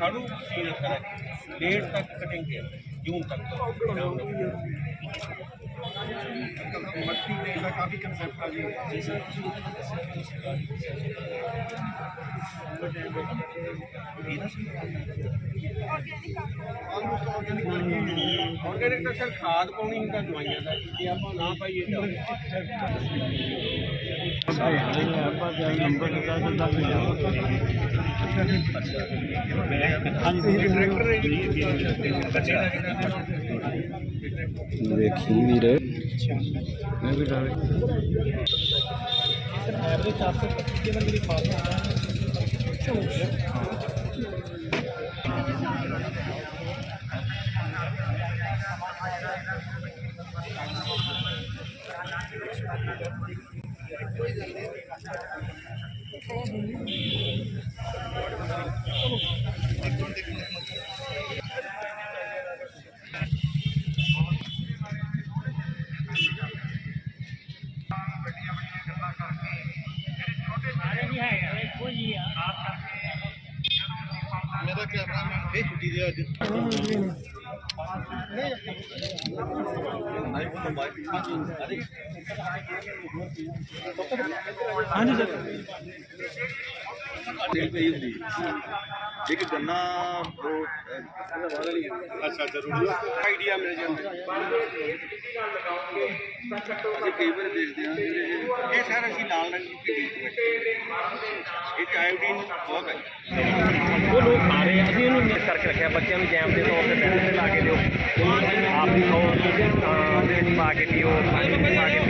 ਸਾਨੂੰ ਸੀਰੀਅਸ ਕਰਾਂਗੇ ਡੇਟ ਤੱਕ ਕਟਿੰਗ ਦੇ ਜੂਨ ਤੱਕ। ਕਨਸੈਪਟ ਆ ਜੀ जी सर ਆਲਮੋਸਟ ਆਰਗੈਨਿਕ ऑर्गेनिक तो सर खाद पाउनी ਹੁੰਦਾ ਦਵਾਈਆਂ ਦਾ ਜੇ ਆਪਾਂ ਨਾ ਪਾਈਏ ਤਾਂ ਵੇਖੀ ਵੀਰ। ਮੈਂ ਵੀ ਡਰ ਮੇਰਾ ਕੈਮਰਾ ਇਹ ਛੁੱਟੀ ਦੇ ਅੱਜ ਹਾਂਜੀ ਸਰ। ਤੇਲ ਪਈ ਹੁੰਦੀ ਇੱਕ ਗੰਨਾ ਉਹ ਅੱਛਾ ਜ਼ਰੂਰੀ। ਆਈਡੀਆ ਮਿਲ ਜਾਂਦਾ। ਅਸੀਂ ਕਈ ਵਾਰ ਦੇਖਦੇ ਹਾਂ ਜਿਹੜੇ ਇਹ ਸਰ ਅਸੀਂ ਲਾਲ ਰੰਗ ਦੀ ਇਹ ਆਇਓਡੀਨ ਬਹੁਤ ਹੈ। ਉਹ ਲੋਕ ਖਾ ਰਹੇ ਆ। ਅਸੀਂ ਇਹਨੂੰ ਮਿਕਸ ਕਰਕੇ ਰੱਖਿਆ। ਬੱਚਿਆਂ ਨੂੰ ਜੈਮ ਦੇ ਤੌਰ ਤੇ ਲਾ ਕੇ ਦਿਓ। ਆਪ ਵੀ ਖਾਓ। ਪਾ ਕੇ ਪੀਓ। ਪਾਣੀ ਵਿੱਚ ਪਾ ਕੇ ਪੀਓ। 15 ਮਿੰਟ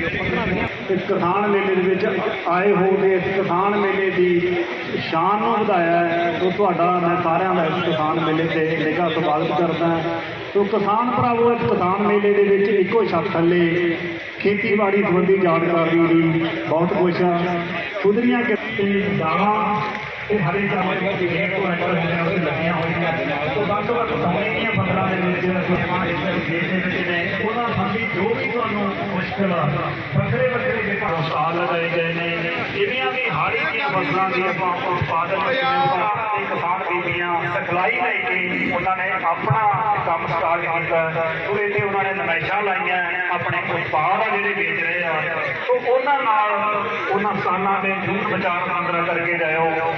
ਇਸ ਕਿਸਾਨ ਮੇਲੇ ਦੇ ਵਿੱਚ ਆਏ ਹੋ ਕੇ ਇਸ ਕਿਸਾਨ ਮੇਲੇ ਦੀ ਸ਼ਾਨ ਨੂੰ ਵਧਾਇਆ ਹੈ। ਸੋ ਤੁਹਾਡਾ ਮੈਂ ਸਾਰਿਆਂ ਦਾ ਇਸ ਕਿਸਾਨ ਮੇਲੇ ਤੇ ਨਿੱਘਾ ਸਵਾਗਤ ਕਰਦਾ ਹਾਂ। ਸੋ ਕਿਸਾਨ ਭਰਾਵੋ, ਇਸ ਕਿਸਾਨ ਮੇਲੇ ਦੇ ਵਿੱਚ ਇੱਕੋ ਛੱਤ ਥੱਲੇ ਖੇਤੀਬਾੜੀ ਸੰਬੰਧੀ ਜਾਣਕਾਰੀ ਦੀ ਬਹੁਤ ਕੁਝ ਆ ਸੁਧਰੀਆਂ ਕਿਤੇ ਦਾਣਾ ਹਰੇ ਚਾਵਲ ਦੀ ਜਿਹੜੇ ਕੁਆਂਟਲ ਹੈ ਉਹ ਲੱਗੀਆਂ ਹੋਈਆਂ ਸੋ ਵੱਧ ਵੱਧ ਸਮੇਂ ਦੀਆਂ ਫਸਲਾਂ ਦੇ ਵਿੱਚ ਸਮਾਂ ਇਸ ਦੇਸ਼ ਦੇ ਵਿੱਚ ਨੇ ਉਹਨਾਂ ਸੰਬੰਧੀ ਜੋ ਵੀ ਤੁਹਾਨੂੰ ਮੁਸ਼ਕਲ ਵੱਖਰੇ ਵੱਖਰੇ ਦੇ ਸਾਲ ਲਗਾਏ ਗਏ ਨੇ ਇਵੇਂ ਵੀ ਹਾੜੀ ਦੀਆਂ ਫਸਲਾਂ ਦੀ ਆਪਾਂ ਉਤਪਾਦਨ ਤੇ ਕਿਸਾਨ ਬੀਬੀਆਂ ਸਿਖਲਾਈ ਲੈ ਕੇ ਉਹਨਾਂ ਨੇ ਆਪਣਾ ਕੰਮ ਸਟਾਰਟ ਕੀਤਾ ਸੋ ਇੱਥੇ ਉਹਨਾਂ ਨੇ ਨਮਾਇਸ਼ਾਂ ਲਾਈਆਂ ਆਪਣੇ ਉਤਪਾਦ ਆ ਜਿਹੜੇ ਵੇਚ ਰਹੇ ਆ ਸੋ ਉਹਨਾਂ ਨਾਲ ਉਹਨਾਂ ਕਿਸਾਨਾਂ ਦੇ ਜੂਨ ਵਿਚਾਰ ਮੰਦਰਾ ਕਰਕੇ ਜਾਇਓ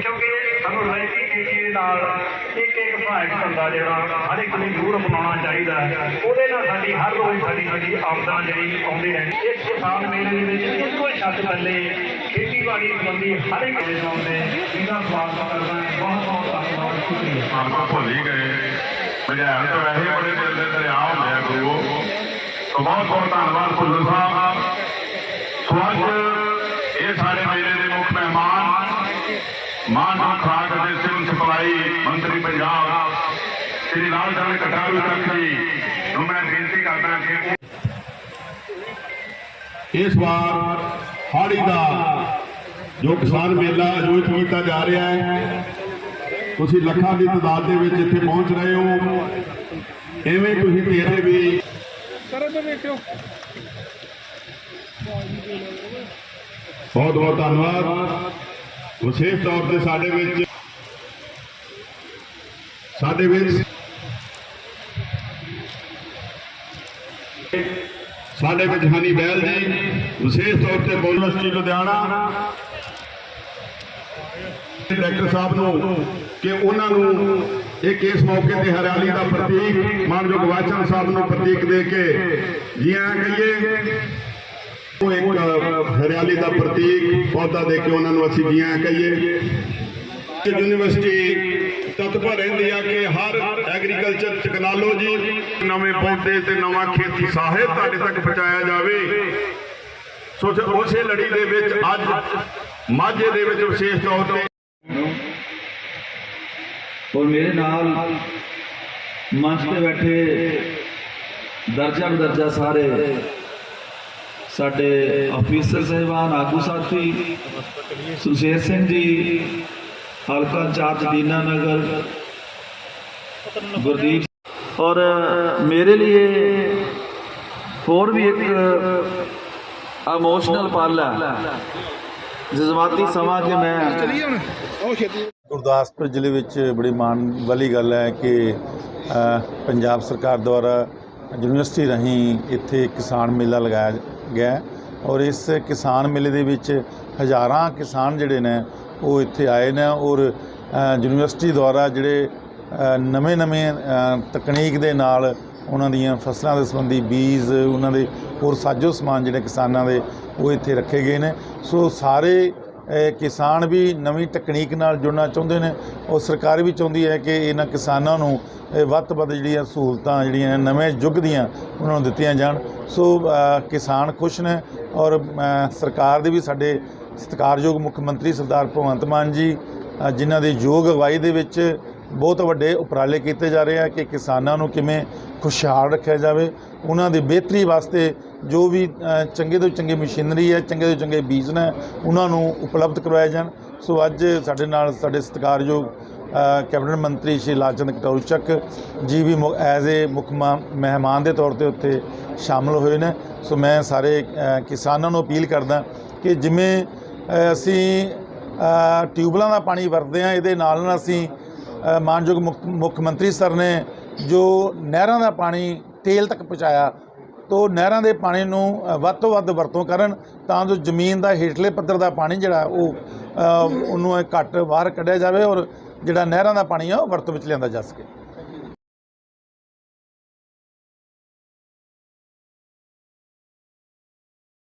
ਕਿਉਂਕਿ ਸਾਨੂੰ ਰਹਿਤੀ ਖੇਤੀ ਦੇ ਨਾਲ ਇੱਕ ਇੱਕ ਸਹਾਇਕ ਧੰਦਾ ਜਿਹੜਾ, ਹਰ ਇੱਕ ਨੂੰ ਜ਼ਰੂਰ ਅਪਣਾਉਣਾ ਚਾਹੀਦਾ ਹੈ। ਉਹਦੇ ਨਾਲ ਸਾਡੀ ਹਰ ਰੋਜ਼ ਸਾਡੀ ਸਾਡੀ ਆਮਦਨ ਜਿਹੜੀ ਆਉਂਦੀ ਰਹਿੰਦੀ ਇਸ ਕਿਸਾਨ ਮੇਲੇ ਦੇ ਵਿੱਚ ਇੱਕੋ ਛੱਤ ਥੱਲੇ ਖੇਤੀਬਾੜੀ ਸੰਬੰਧੀ ਹਰ ਇੱਕ ਦੇ ਆਉਂਦੇ ਇਹਦਾ ਸਵਾਗਤ ਕਰਦਾ ਹਾਂ। ਬਹੁਤ ਬਹੁਤ ਧੰਨਵਾਦ। ਸ਼ੁਕਰੀਆ ਆਪਾਂ ਭੁੱਲ ਹੀ ਗਏ। ਬਜਾਇ ਤਾਂ ਵੈਸੇ ਬੜੇ ਦਿਲ ਦੇ ਦਰਿਆ ਹੁੰਦੇ ਆ, ਗੁਰੂ। ਬਹੁਤ ਬਹੁਤ ਧੰਨਵਾਦ ਭੁੱਲਰ ਸਾਹਿਬ। ਸੋ ਅੱਜ ਇਹ ਸਾਡੇ ਮੇਲੇ ਦੇ ਮੁੱਖ ਮਹਿਮਾਨ ਮਾਨਸਾ ਖੁਰਾਕ ਅਤੇ ਸਿਵਲ ਸਪਲਾਈ ਮੰਤਰੀ ਪੰਜਾਬ ਸ੍ਰੀ ਲਾਲ ਚੰਦ ਕਟਾਰੂ ਤੱਕ ਜੀ ਨੂੰ ਮੈਂ ਬੇਨਤੀ ਕਰਦਾ ਕਿ ਇਸ ਵਾਰ ਹਾੜੀ ਦਾ ਜੋ ਕਿਸਾਨ ਮੇਲਾ ਆਯੋਜਿਤ ਕੀਤਾ ਜਾ ਰਿਹਾ ਹੈ ਤੁਸੀਂ ਲੱਖਾਂ ਦੀ ਤਾਦਾਦ ਦੇ ਵਿੱਚ ਇੱਥੇ ਪਹੁੰਚ ਰਹੇ ਹੋ। ਐਵੇਂ ਤੁਸੀਂ ਤੇਰੇ ਵੀ ਬਹੁਤ ਬਹੁਤ ਧੰਨਵਾਦ। ਵਿਸ਼ੇਸ਼ ਤੌਰ ਤੇ ਸਾਡੇ ਵਿੱਚ ਸਾਡੇ ਵਿੱਚ ਸਾਡੇ ਵਿੱਚ ਹਨੀ ਬੈਲ ਜੀ, ਵਿਸ਼ੇਸ਼ ਤੌਰ ਤੇ ਯੂਨੀਵਰਸਿਟੀ ਲੁਧਿਆਣਾ। ਡਾਇਰੈਕਟਰ ਸਾਹਿਬ ਨੂੰ ਕਿ ਉਹਨਾਂ ਨੂੰ ਇੱਕ ਇਸ ਮੌਕੇ ਤੇ ਹਰਿਆਲੀ ਦਾ ਪ੍ਰਤੀਕ, ਮਾਨਯੋਗ ਵਾਚਨ ਸਾਹਿਬ ਨੂੰ ਪ੍ਰਤੀਕ ਦੇ ਕੇ ਜੀਆਂ ਕਹੀਏ, ਉਹ ਇੱਕ ਹਰਿਆਲੀ ਦਾ ਪ੍ਰਤੀਕ, ਪੌਦਾ ਦੇ ਕੇ ਉਹਨਾਂ ਨੂੰ ਅਸੀਂ ਜੀਆਂ ਕਹੀਏ। ਕਿ ਯੂਨੀਵਰਸਿਟੀ ਤਤਪਰ ਰਹਿੰਦੀ ਆ ਕਿ ਹਰ ਐਗਰੀਕਲਚਰ ਟੈਕਨੋਲੋਜੀ ਨਵੇਂ ਪੌਦੇ ਤੇ ਨਵਾਂ ਖੇਤੀ ਸਾਹਿਤ ਤੁਹਾਡੇ ਤੱਕ ਪਹੁੰਚਾਇਆ ਜਾਵੇ। ਸੋ ਉਸੇ ਲੜੀ ਦੇ ਵਿੱਚ ਅੱਜ ਮਾਝੇ ਦੇ ਵਿੱਚ ਵਿਸ਼ੇਸ਼ ਤੌਰ ਤੇ ਔਰ ਮੇਰੇ ਨਾਲ ਮੰਚ ਤੇ ਬੈਠੇ ਦਰਜਾ ਬਦਰਜਾ ਸਾਰੇ ਸਾਡੇ ਅਫੀਸਰ ਸਹਿਬਾਨ ਆਗੂ ਸਾਥੀ ਸੁਸ਼ੇਰ ਸਿੰਘ ਜੀ ਹਲਕਾ ਚਾਰਜ ਦੀਨਾ ਨਗਰ ਗੁਰਦੀਪ ਔਰ ਮੇਰੇ ਲਈ ਹੋਰ ਵੀ ਇੱਕ ਇਮੋਸ਼ਨਲ ਪਲ ਹੈ ਜਜ਼ਬਾਤੀ ਸਮਾਂ ਕਿ ਮੈਂ ਗੁਰਦਾਸਪੁਰ ਜ਼ਿਲ੍ਹੇ ਵਿੱਚ ਬੜੀ ਮਾਣ ਵਾਲੀ ਗੱਲ ਹੈ ਕਿ ਪੰਜਾਬ ਸਰਕਾਰ ਦੁਆਰਾ ਯੂਨੀਵਰਸਿਟੀ ਰਾਹੀਂ ਇੱਥੇ ਕਿਸਾਨ ਮੇਲਾ ਲਗਾਇਆ ਗਿਆ ਹੈ। ਔਰ ਇਸ ਕਿਸਾਨ ਮੇਲੇ ਦੇ ਵਿੱਚ ਹਜ਼ਾਰਾਂ ਕਿਸਾਨ ਜਿਹੜੇ ਨੇ ਉਹ ਇੱਥੇ ਆਏ ਨੇ ਔਰ ਯੂਨੀਵਰਸਿਟੀ ਦੁਆਰਾ ਜਿਹੜੇ ਨਵੇਂ ਨਵੇਂ ਤਕਨੀਕ ਦੇ ਨਾਲ ਉਹਨਾਂ ਦੀਆਂ ਫਸਲਾਂ ਦੇ ਸੰਬੰਧੀ ਬੀਜ, ਉਹਨਾਂ ਦੇ ਹੋਰ ਸਾਜੋ ਸਮਾਨ ਜਿਹੜੇ ਕਿਸਾਨਾਂ ਦੇ, ਉਹ ਇੱਥੇ ਰੱਖੇ ਗਏ ਨੇ। ਸੋ ਸਾਰੇ ਕਿਸਾਨ ਵੀ ਨਵੀਂ ਤਕਨੀਕ ਨਾਲ ਜੁੜਨਾ ਚਾਹੁੰਦੇ ਨੇ ਔਰ ਸਰਕਾਰ ਵੀ ਚਾਹੁੰਦੀ ਹੈ ਕਿ ਇਹਨਾਂ ਕਿਸਾਨਾਂ ਨੂੰ ਵੱਧ ਤੋਂ ਵੱਧ ਜਿਹੜੀਆਂ ਸਹੂਲਤਾਂ ਜਿਹੜੀਆਂ ਨਵੇਂ ਯੁੱਗ ਦੀਆਂ ਉਹਨਾਂ ਨੂੰ ਦਿੱਤੀਆਂ ਜਾਣ। ਸੋ ਕਿਸਾਨ ਖੁਸ਼ ਨੇ ਔਰ ਸਰਕਾਰ ਦੇ ਵੀ ਸਾਡੇ ਸਤਿਕਾਰਯੋਗ ਮੁੱਖ ਮੰਤਰੀ ਸਰਦਾਰ ਭਗਵੰਤ ਮਾਨ ਜੀ ਜਿਨ੍ਹਾਂ ਦੀ ਯੋਗ ਅਗਵਾਈ ਦੇ ਵਿੱਚ ਬਹੁਤ ਵੱਡੇ ਉਪਰਾਲੇ ਕੀਤੇ ਜਾ ਰਹੇ ਆ ਕਿ ਕਿਸਾਨਾਂ ਨੂੰ ਕਿਵੇਂ ਖੁਸ਼ਹਾਲ ਰੱਖਿਆ ਜਾਵੇ, ਉਹਨਾਂ ਦੀ ਬਿਹਤਰੀ ਵਾਸਤੇ ਜੋ ਵੀ ਚੰਗੇ ਤੋਂ ਚੰਗੀ ਮਸ਼ੀਨਰੀ ਹੈ, ਚੰਗੇ ਤੋਂ ਚੰਗੇ ਬੀਜ ਨੇ, ਉਹਨਾਂ ਨੂੰ ਉਪਲਬਧ ਕਰਵਾਏ ਜਾਣ। ਸੋ ਅੱਜ ਸਾਡੇ ਨਾਲ ਸਾਡੇ ਸਤਿਕਾਰਯੋਗ ਕੈਬਨਿਟ ਮੰਤਰੀ ਸ਼੍ਰੀ ਲਾਲਚੰਦ ਕਟੌਰਚੱਕ ਜੀ ਵੀ ਐਜ਼ ਏ ਮੁੱਖ ਮਾ- ਮਹਿਮਾਨ ਦੇ ਤੌਰ ਤੇ ਉੱਥੇ ਸ਼ਾਮਲ ਹੋਏ ਨੇ। ਸੋ ਮੈਂ ਸਾਰੇ ਕਿਸਾਨਾਂ ਨੂੰ ਅਪੀਲ ਕਰਦਾ ਕਿ ਜਿਵੇਂ ਅਸੀਂ ਅ, ਟਿਊਬਲਾਂ ਦਾ ਪਾਣੀ ਵਰਤਦੇ ਹਾਂ ਇਹਦੇ ਨਾਲ ਨਾਲ ਅਸੀਂ ਮਾਨਯੋਗ ਮੁੱਖ ਮੁੱਖ ਮੰਤਰੀ ਸਰ ਨੇ ਜੋ ਨਹਿਰਾਂ ਦਾ ਪਾਣੀ ਤੇਲ ਤੱਕ ਪਹੁੰਚਾਇਆ ਤੋ ਨਹਿਰਾਂ ਦੇ ਪਾਣੀ ਨੂੰ ਵੱਧ ਤੋਂ ਵੱਧ ਵਰਤੋਂ ਕਰਨ ਤਾਂ ਜੋ ਜ਼ਮੀਨ ਦਾ ਹੇਠਲੇ ਪੱਧਰ ਦਾ ਪਾਣੀ ਜਿਹੜਾ ਉਹ ਉਹਨੂੰ ਘੱਟ ਬਾਹਰ ਕੱਢਿਆ ਜਾਵੇ ਔਰ ਜਿਹੜਾ ਨਹਿਰਾਂ ਦਾ ਪਾਣੀ ਆ ਉਹ ਵਰਤੋਂ ਵਿੱਚ ਲਿਆਂਦਾ ਜਾ ਸਕੇ।